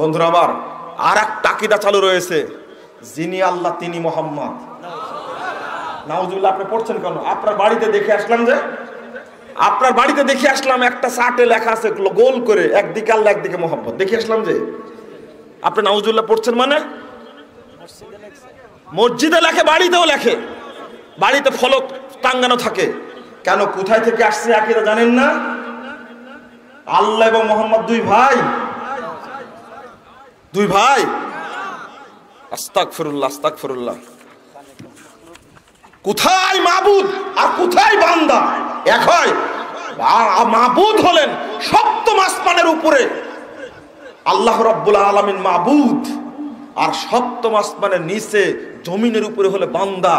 বন্ধুরা আমার আর এক টাকিদা চালু রয়েছে। যিনি আল্লাহ, তিনি মোহাম্মদ। নাউজুবিল্লাহ, আপনি পড়ছেন কেন? আপনার বাড়িতে দেখে আসলাম যে, আপনার বাড়িতে দেখে আসলাম একটা চার্টে লেখা আছে, গোল করে, একদিকে আল্লাহ, একদিকে মোহাম্মদ। দেখে আসলাম যে, আপনি নাউজুল্লাহ পড়ছেন মানে? মসজিদে লেখে, বাড়িতেও লেখে। বাড়িতে ফলক টাঙ্গানো থাকে। কেন, কোথায় থেকে আসছে আকিরা জানেন না? আল্লাহ এবং মোহাম্মদ দুই ভাই। দুই ভাই? আস্তাক ফিরুল্লাহ আস্তাক ফিরুল্লাহ কোথায় মাবুদ? আর কোথায় বান্দা? এক হয় মাবুদ হলেন সপ্তম আসমানের উপরে। আল্লাহ রব্বুল আলমিন মাবুদ। আর সপ্তম আসমানের নিচে জমিনের উপরে হলে বান্দা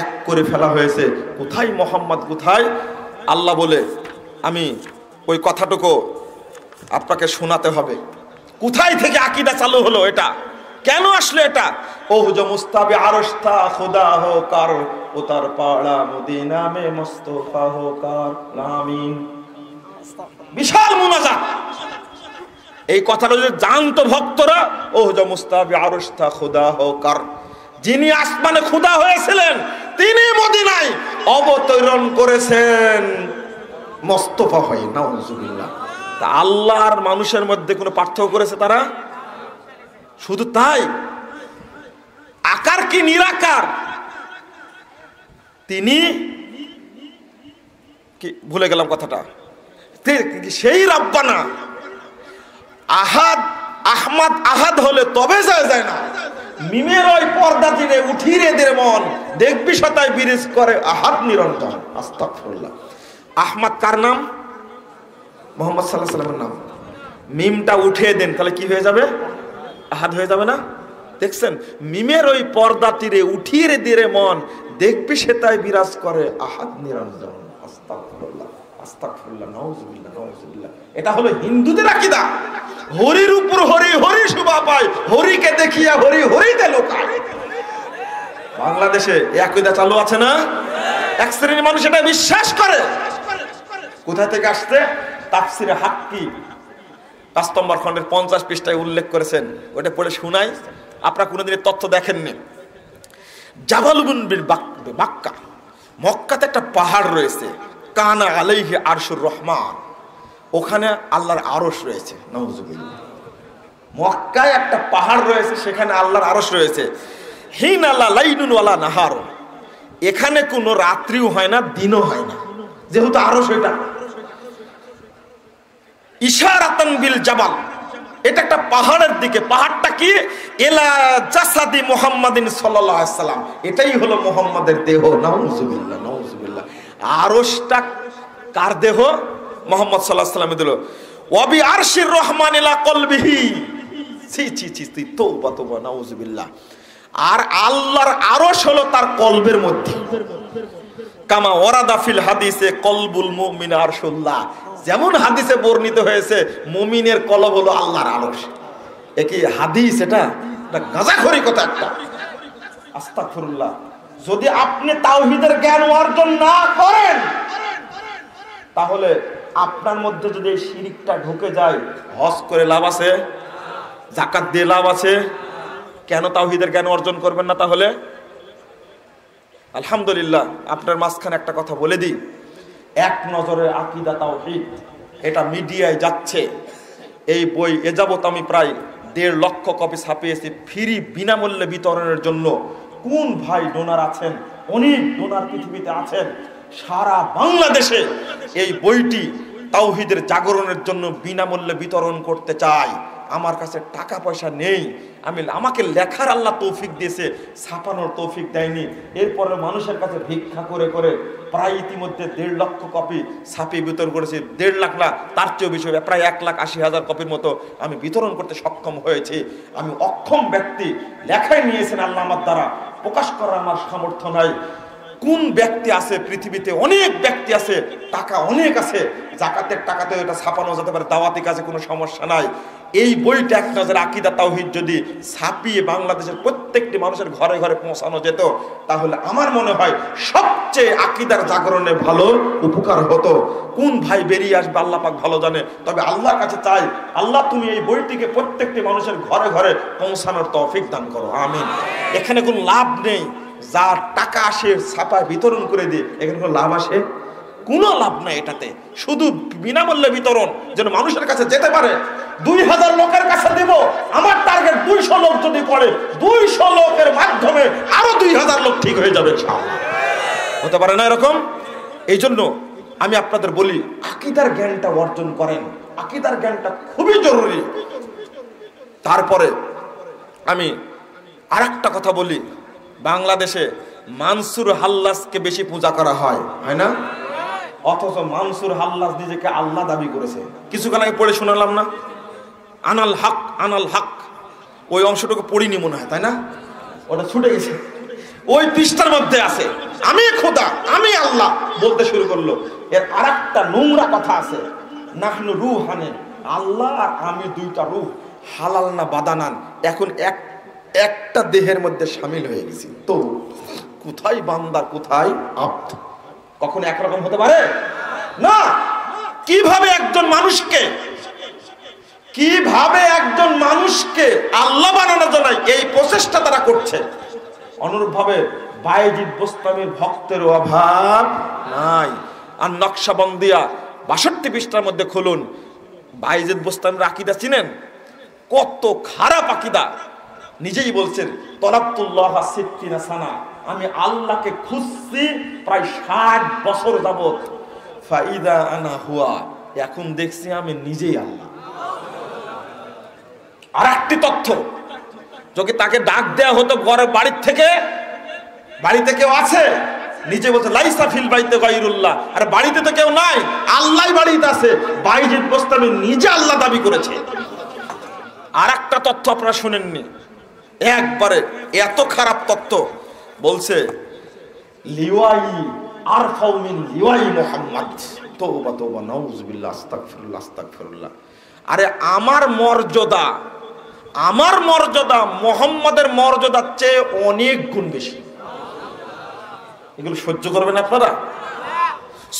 এক করে ফেলা হয়েছে। কোথায় মোহাম্মদ, কোথায়? আল্লাহ বলে, আমি ওই কথাটুকু আপনাকে শোনাতে হবে। কোথায় থেকে আকিদা চালু হলো এটা? কেন আসলো এটা? ও যে মুস্তাবে আরস্তা খোদা হো কার ও তার পাড়া মদিনা মে মুস্তফা হো কার আমিন। বিশাল মুনাজা এই কথাটা যদি জানতো ভক্তরা ও যে মুস্তাবে আরস্তা খোদা হো কার। যিনি আসমানে খুদা হয়েছিলেন তিনি মদিনায় অবতরণ করেছেন। মোস্তফা হয় নাউজুবিল্লাহ। তা আল্লাহর মানুষের মধ্যে কোনো পার্থক্য করেছে তারা? শুধু তাই? আকার কি নিরাকার? তিনি কি ভুলে গেলাম কথাটা। সেই রাব্বানা। আহাদ, আহমাদ, আহাদ হলে তবে যায় যায় না। মিমের ওই পর্দা দিনে উঠিয়ে দের মন দেখবি সতায় বিরিজ করে আহাদ নিরন্তর। আস্তাগফিরুল্লাহ। আহমাদ কার নাম? মোহাম্মদ সাল্লাহ সাল্লামের নাম। মিমটা উঠিয়ে দেন, তাহলে কি হয়ে যাবে? আহাদ হয়ে যাবে না? দেখছেন, মিমের ওই পর্দা তীরে, উঠিয়ে দিরে মন, দেখবি সে তাই বিরাজ করে, আহাদ নিরঞ্জন এটা হলো হিন্দুদের আকীদা। হরির উপর হরি হরি শোভা পায়, হরিকে দেখিয়া হরি, হরিতে লোকায় বাংলাদেশে আকীদা চালু আছে না? এক শ্রেণির মানুষ এটা বিশ্বাস করে। কোথা থেকে আসছে? তাফসিরে হাক্কি পাঁচ নম্বর খণ্ডের পঞ্চাশ পৃষ্ঠায় উল্লেখ করেছেন। ওটা পড়ে শুনাই। আপনারা কোনোদিনের তথ্য দেখেননি। জাবালুবুন বাক্কা। মক্কাতে একটা পাহাড় রয়েছে। কানা আলাইহি আরশুর রহমান। ওখানে আল্লাহর আরশ রয়েছে। নওজুবিল্লাহ মক্কায় একটা পাহাড় রয়েছে, সেখানে আল্লাহর আরশ রয়েছে। হিন আল্লাহ লাইনুন ওয়ালা নাহার এখানে কোনো রাত্রিও হয় না, দিনও হয় না। যেহেতু আরশ এটা ইশারাতান বিল জাবাল এটা একটা পাহাড়ের দিকে। পাহাড়টা কি? এলা জাসাদি মুহাম্মাদিন সাল্লাম। এটাই হলো মুহাম্মাদের দেহ। নাউজুবিল্লাহ নাউজুবিল্লাহ। আরশটা কার দেহ? মোহাম্মদ সাল্লামে দিল ওয়াবি আরশির রহমান ইলা কলবিহি। ছি ছি ছি আর আল্লাহর আরশ হলো তার কলবের মধ্যে। কামা ওরাদা ফিল হাদিসে, কলবুল মুমিন আরশুল্লাহ। যেমন হাদিসে বর্ণিত হয়েছে, মুমিনের কলব হলো আল্লাহর আরশ। এ কি হাদিস এটা এটা কথা একটা। আস্তাগফিরুল্লাহ। যদি আপনি তাওহিদের জ্ঞান অর্জন না করেন, তাহলে আপনার মধ্যে যদি এই শিরিকটা ঢুকে যায়, হজ করে লাভ আছে জাকাত দিয়ে লাভ আছে, কেন তাওহিদের জ্ঞান অর্জন করবেন না তাহলে? আলহামদুলিল্লাহ, আপনার মাঝখানে একটা কথা বলে দিই। এক নজরে আকিদা তাওহীদ। এটা মিডিয়ায় যাচ্ছে। এই বই এ যাবত আমি প্রায় দেড় লক্ষ কপি ছাপিয়েছি ফ্রি বিনামূল্যে বিতরণের জন্য। কোন ভাই ডোনার আছেন? অনেক ডোনার পৃথিবীতে আছেন। সারা বাংলাদেশে এই বইটি তাওহিদের জাগরণের জন্য বিনামূল্যে বিতরণ করতে চাই আমার কাছে টাকা পয়সা নেই। আমি আমাকে লেখার আল্লাহ তৌফিক দিয়েছে, ছাপানোর তৌফিক দেয়নি। এরপরে মানুষের কাছে ভিক্ষা করে করে প্রায় ইতিমধ্যে দেড় লক্ষ কপি ছাপিয়ে বিতরণ করেছি। দেড় লাখ না, তার চেয়েও বেশি প্রায় এক লাখ আশি হাজার কপির মতো আমি বিতরণ করতে সক্ষম হয়েছি। আমি অক্ষম ব্যক্তি। লেখায় নিয়েছেন আল্লাহ আমার দ্বারা। প্রকাশ করার আমার সামর্থ্য নাই। কোন ব্যক্তি আছে পৃথিবীতে? অনেক ব্যক্তি আছে। টাকা অনেক আছে। জাকাতের টাকাতে এটা ছাপানো যেতে পারে। দাওয়াতি কাজে কোনো সমস্যা নাই। এই বইটা এক নজর আকিদা তাওহিদ যদি ছাপিয়ে বাংলাদেশের প্রত্যেকটি মানুষের ঘরে ঘরে পৌঁছানো যেত, তাহলে আমার মনে হয় সবচেয়ে আকিদার জাগরণে ভালো উপকার হতো। কোন ভাই বেরিয়ে আসবে আল্লাহ পাক ভালো জানে, তবে আল্লাহর কাছে চাই, আল্লাহ তুমি এই বইটিকে প্রত্যেকটি মানুষের ঘরে ঘরে পৌঁছানোর তৌফিক দান করো, আমিন। এখানে কোনো লাভ নেই, যার টাকা আসে ছাপায় বিতরণ করে দিয়ে এখানে কোনো লাভ আসে? কোনো লাভ নাই এটাতে। শুধু বিনামূল্যে বিতরণ, যেন মানুষের কাছে যেতে পারে। দুই হাজার লোকের কাছে দেব, আমার টার্গেট দুইশো লোক যদি পড়ে, দুইশো লোকের মাধ্যমে আরও দুই হাজার লোক ঠিক হয়ে যাবে হতে পারে না এরকম? এই জন্য আমি আপনাদের বলি, আকিদার জ্ঞানটা অর্জন করেন। আকিদার জ্ঞানটা খুবই জরুরি। তারপরে আমি আর কথা বলি, বাংলাদেশে মানসুর হাল্লাসকে বেশি পূজা করা হয় হয় না? অথচ মানসুর হাল্লাস নিজেকে আল্লাহ দাবি করেছে। কিছুক্ষণ আগে পড়ে শোনালাম না? আনাল হক আনাল হক। ওই অংশটুকু পড়িনি মনে হয়, তাই না? ওটা ছুটে গেছে। ওই পৃষ্ঠার মধ্যে আছে, আমি খোদা, আমি আল্লাহ বলতে শুরু করল। এর আর একটা নোংরা কথা আছে, নাহনু হানে আল্লাহ আর আমি দুইটা রুহ, হালাল না বাদানান, এখন এক, একটা দেহের মধ্যে সামিল হয়ে গেছি। তো, কোথায় বান্দার কোথায় আব্দ? কখন একরকম হতে পারে? না! কীভাবে একজন মানুষকে, কীভাবে একজন মানুষকে আল্লাহ বানানোর জন্য এই প্রচেষ্টা তারা করছে? অনুরূপভাবে বায়েজিদ বোস্তামির ভক্তের অভাব নাই। আর নকশাবন্দিয়া বাষট্টি পৃষ্ঠার মধ্যে খুলুন। বাইজিদ বোস্তামির আকিদা চিনেন? কত খারাপ আকিদা। নিজেই বলছেন তলাবতুল্লাহ সিদ্দিনা সানা। আমি আল্লাহকে খুঁজছি প্রায় ষাট বছর যাবত ফাইদা আনা হুয়া, এখন দেখছি আমি নিজেই আল্লাহ। আর একটি তথ্য, যদি তাকে ডাক দেয়া হতো ঘরের বাড়ির থেকে, বাড়িতে কেউ আছে? নিজে বলছে, লাইসা ফিল বাড়িতে গাইরুল্লাহ আর বাড়িতে তো কেউ নাই আল্লাহ বাড়িতে আছে। বাইজিদ বোস্তামি নিজে আল্লাহ দাবি করেছে। আর একটা তথ্য আপনারা শুনেননি। একবারে এত খারাপ তথ্য বলছে, লিওয়াই, আর ফাউমিন লিওয়াই মোহাম্মদ। তোবা তোবা নাউজুবিল্লাহ, আস্তাগফিরুল্লাহ আস্তাগফিরুল্লাহ। আরে আমার মর্যাদা আমার মর্যাদা মোহাম্মদের মর্যাদার চেয়ে অনেক গুণ বেশি। এগুলো সহ্য করবেন আপনারা?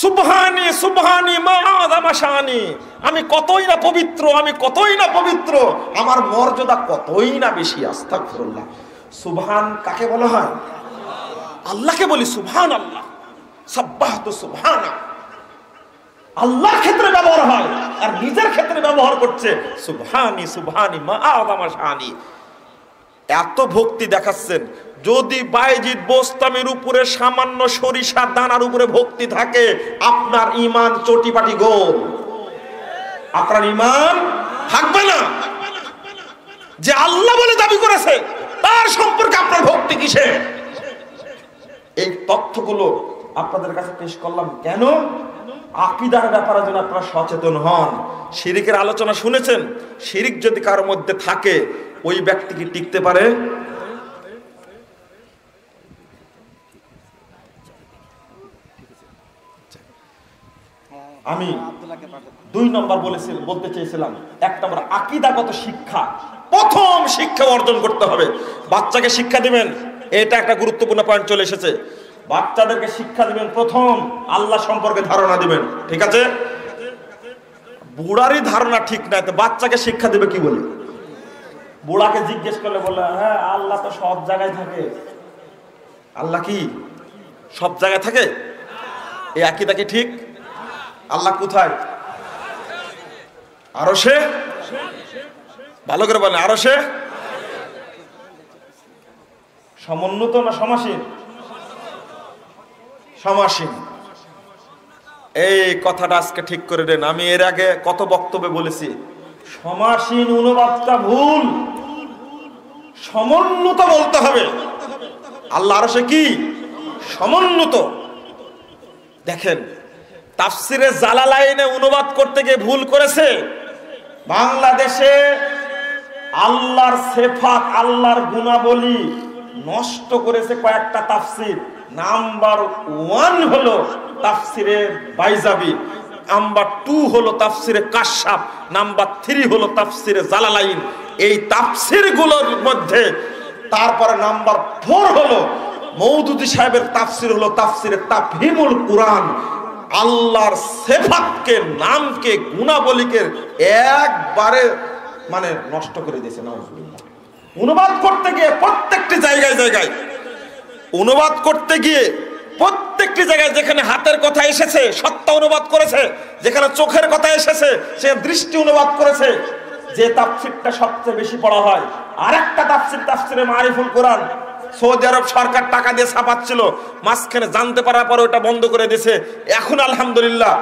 সুবহানি সুবহানি মাদামাশানি আমি কতই না পবিত্র, আমি কতই না পবিত্র, আমার মর্যাদা কতই না বেশি, আস্তাগফিরুল্লাহ। সুবহান কাকে বলা হয়? আল্লাহকে বলি সুবহান আল্লাহ সাব্বাহতু সুবহানা আল্লাহর ক্ষেত্রে ব্যবহার হয়, আর নিজের ক্ষেত্রে ব্যবহার করছে সুবহানি সুবহানি মাদামাশানি এত ভক্তি দেখাচ্ছেন, যদি বাইজিদ বোস্তামের উপরে সামান্য সরিষা দানার উপরে ভক্তি থাকে, আপনার ইমান চটিপাটি গোল। আপনার ইমান থাকবে না। যে আল্লাহ বলে দাবি করেছে, তার সম্পর্কে আপনার ভক্তি কিসে এই তথ্যগুলো আপনাদের কাছে পেশ করলাম। কেন? আকিদার ব্যাপারে যেন আপনারা সচেতন হন। শিরিকের আলোচনা শুনেছেন? শিরিক যদি কার মধ্যে থাকে, ওই ব্যক্তি কি টিকতে পারে? আমি দুই নম্বর বলেছি বলতে চেয়েছিলাম, এক নম্বর আকিদাগত শিক্ষা। প্রথম শিক্ষা অর্জন করতে হবে। বাচ্চাকে শিক্ষা দিবেন। এটা একটা গুরুত্বপূর্ণ পয়েন্ট চলে এসেছে। বাচ্চাদেরকে শিক্ষা দিবেন প্রথম, আল্লাহ সম্পর্কে ধারণা দিবেন, ঠিক আছে? বুড়ারই ধারণা ঠিক নাই, তো বাচ্চাকে শিক্ষা দিবে কি বলে? বুড়াকে জিজ্ঞেস করলে বলে হ্যাঁ আল্লাহ তো সব জায়গায় থাকে। আল্লাহ কি? সব জায়গায় থাকে? এই আকিদা কি ঠিক? আল্লাহ কোথায়? আরও সে ভালো করে বলেন আরও সে সমুন্নত না সমাসীন? সমাসীন। এই কথাটা আজকে ঠিক করে দেন। আমি এর আগে কত বক্তব্যে বলেছি, সমাসীন অনুবাদটা ভুল। সমন্বিত বলতে হবে। আল্লাহ আরও সে কি? সমন্বিত দেখেন, তাফসিরে জালালাইনে অনুবাদ করতে গিয়ে ভুল করেছে। বাংলাদেশে আল্লাহর সেফাত, আল্লাহর গুণাবলী নষ্ট করেছে কয়েকটা তাফসির। নাম্বার ওয়ান হলো তাফসিরে বাইজাবি, নাম্বার টু হলো তাফসিরে কাশাব, নাম্বার থ্রি হলো তাফসিরে জালালাইন। এই তাফসিরগুলোর মধ্যে তারপরে নাম্বার ফোর হলো মৌদুদি সাহেবের তাফসির হলো তাফসিরে তাফহিমুল কোরআন। আল্লাহর সেফাতকে, নামকে, গুণাবলীকে একবারে মানে নষ্ট করে দিয়েছে, নাউজুবিল্লাহ। অনুবাদ করতে গিয়ে প্রত্যেকটি জায়গায় জায়গায়, অনুবাদ করতে গিয়ে প্রত্যেকটি জায়গায় যেখানে হাতের কথা এসেছে, সত্তা অনুবাদ করেছে, যেখানে চোখের কথা এসেছে, সে দৃষ্টি অনুবাদ করেছে, যে তাফসিরটা সবচেয়ে বেশি পড়া হয়। আরেকটা তাফসির, তাফসিরে মারিফুল কোরআন। সৌদি আরব সরকার টাকা দিয়ে ছাপাচ্ছিল, মাঝখানে জানতে পারার পরে ওটা বন্ধ করে দিয়েছে এখন আলহামদুলিল্লাহ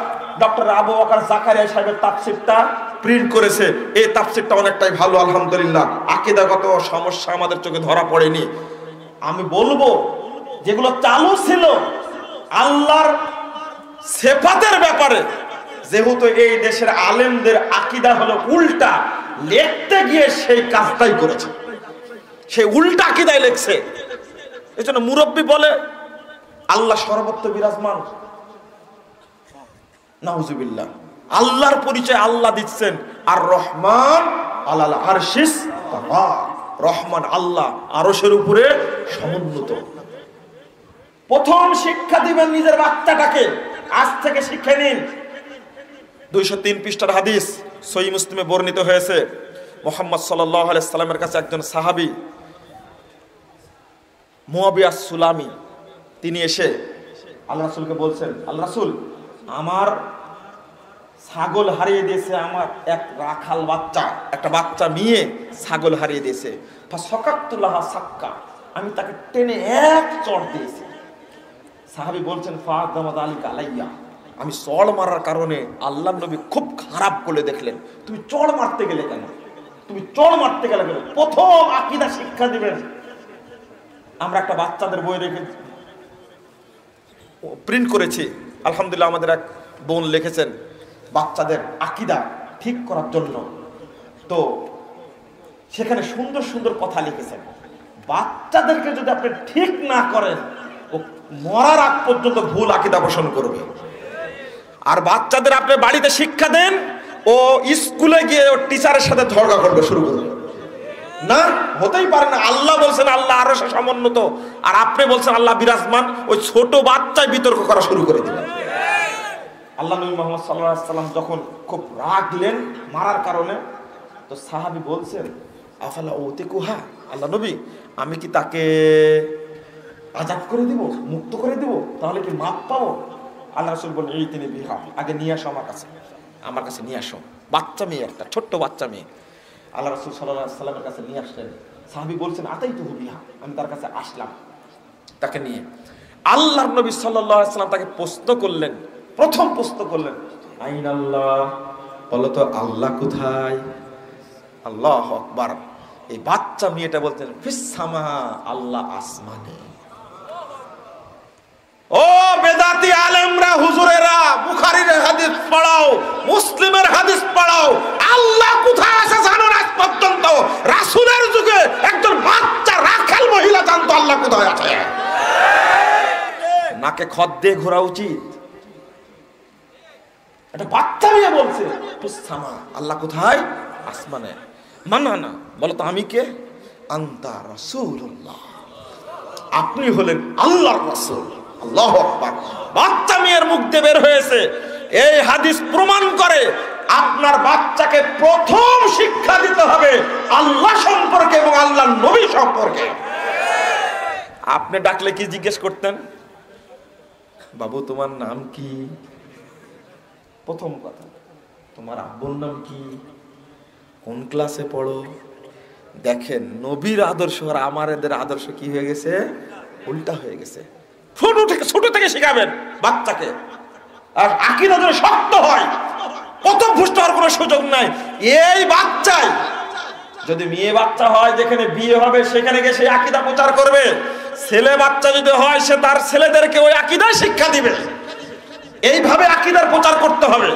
ডক্টর আবু আকার জাকারিয়া সাহেবের তাফসিরটা প্রিন্ট করেছে। এই তাফসিরটা অনেকটাই ভালো, আলহামদুলিল্লাহ। আকিদাগত সমস্যা আমাদের চোখে ধরা পড়েনি। আমি বলব, যেগুলো চালু ছিল, আল্লাহর সেফাতের ব্যাপারে, যেহেতু এই দেশের আলেমদের আকিদা হলো উল্টা, লিখতে গিয়ে সেই কাজটাই করেছে। সেই উল্টা আকিদায় লেখছে। এই জন্য মুরব্বী বলে, আল্লাহ সর্বত্র বিরাজমান। নাউজুবিল্লাহ। আল্লাহর পরিচয় আল্লাহ দিচ্ছেন। আর রহমান আল্লাহ আরশিস রহমান আল্লাহ আরশের উপরে সমুন্নত। প্রথম শিক্ষা দিবেন নিজের বাচ্চাটাকে। আজ থেকে শিক্ষা নিন। দুইশো তিন পৃষ্ঠার হাদিস সই মুসলিমে বর্ণিত হয়েছে। মোহাম্মদ সাল্লামের কাছে একজন সাহাবি মুয়াবিয়া সুলামি তিনি এসে আল্লাহ রাসুলকে বলছেন, আল্লাহ রাসুল, আমার ছাগল হারিয়ে দিয়েছে আমার এক রাখাল বাচ্চা, একটা বাচ্চা মেয়ে ছাগল হারিয়ে দিয়েছে। সকাক্তুল্লাহ সাক্কা, আমি তাকে টেনে এক চড় দিয়েছি। সাহাবি বলছেন ফাহাদ আলী কালাইয়া আমি চড় মারার কারণে আল্লাহ নবী খুব খারাপ করে দেখলেন। তুমি চড় মারতে গেলে কেন? তুমি চড় মারতে গেলে কেন? প্রথম আকিদা শিক্ষা দিবেন। আমরা একটা বাচ্চাদের বই রেখে প্রিন্ট করেছি। আলহামদুলিল্লাহ আমাদের এক বোন লিখেছেন, বাচ্চাদের আকিদা ঠিক করার জন্য। তো সেখানে সুন্দর সুন্দর কথা লিখেছেন। বাচ্চাদেরকে যদি আপনি ঠিক না করেন, ও মরার আগ পর্যন্ত ভুল আকিদা পোষণ করবে। আর বাচ্চাদের আপনি বাড়িতে শিক্ষা দেন, ও স্কুলে গিয়ে ও টিচারের সাথে ঝগড়া করবে, শুরু করবে না, হতেই পারে না। আল্লাহ বলছেন, আল্লাহ আরও সমুন্নত। আর আপনি বলছেন, আল্লাহ বিরাজমান। ওই ছোট বাচ্চায় বিতর্ক করা শুরু করে দিলেন। আল্লাহ নবী মোহাম্মদ সাল্লাহ সাল্লাম যখন খুব রাগলেন মারার কারণে, তো সাহাবি বলছেন, আফালা ওতে কুহা আল্লাহ নবী, আমি কি তাকে আজাদ করে দিব, মুক্ত করে দিব? তাহলে কি মাপ পাবো? আল্লাহ রসুল বললেন, এই তিনি বিহা আগে নিয়ে আসো আমার কাছে। আমার কাছে নিয়ে আসো। বাচ্চা মেয়ে একটা, ছোট্ট বাচ্চা মেয়ে। আল্লাহ রসুল সাল্লামের কাছে নিয়ে আসলেন। সাহাবি বলছেন আতাই তো বিহা? আমি তার কাছে আসলাম। তাকে নিয়ে। আল্লাহ নবী সাল্লাম তাকে প্রশ্ন করলেন। প্রথম প্রশ্ন করলেন আইন আল্লাহ বলো তো আল্লাহ কোথায়? আল্লাহ আকবার। এই বাচ্চা মেয়েটা বলতেন ফিসামা আল্লাহ আসমানে। ও বেদাতি আলেমরা হুজুরেরা বুখারীর হাদিস পড়াও মুসলিমের হাদিস পড়াও আল্লাহ কোথায় আছে জানো না পর্যন্ত রাসূলের যুগে একজন বাচ্চা রাখাল মহিলা জানতো আল্লাহ কোথায় আছে নাকে খদ দিয়ে ঘোরা উচিত? একটা বাচ্চা মেয়ে বলছে আল্লাহ কোথায়? আসমানে। মানা না বলো তো, আমি কে? আন্তা রাসূলুল্লাহ। আপনি হলেন আল্লাহর রাসূল। আল্লাহু বাচ্চা মেয়ের মুখ দিয়ে বের হয়েছে। এই হাদিস প্রমাণ করে আপনার বাচ্চাকে প্রথম শিক্ষা দিতে হবে আল্লাহ সম্পর্কে এবং আল্লাহ নবী সম্পর্কে। আপনি ডাকলে কি জিজ্ঞেস করতেন? বাবু, তোমার নাম কি? প্রথম কথা, তোমার আব্বুর নাম কি? কোন ক্লাসে পড়ো? দেখেন, নবীর আদর্শ আর আমার এদের আদর্শ কি হয়ে গেছে? উল্টা হয়ে গেছে। ছোট থেকে ছোট থেকে শেখাবেন বাচ্চাকে। আর আকিদা যেন শক্ত হয় কত ভুষ্ট হওয়ার কোনো সুযোগ নাই। এই বাচ্চাই, যদি মেয়ে বাচ্চা হয়, যেখানে বিয়ে হবে, সেখানে গিয়ে সে আকিদা প্রচার করবে। ছেলে বাচ্চা যদি হয়, সে তার ছেলেদেরকে ওই আকিদায় শিক্ষা দিবে। এইভাবে আকিদার প্রচার করতে হবে।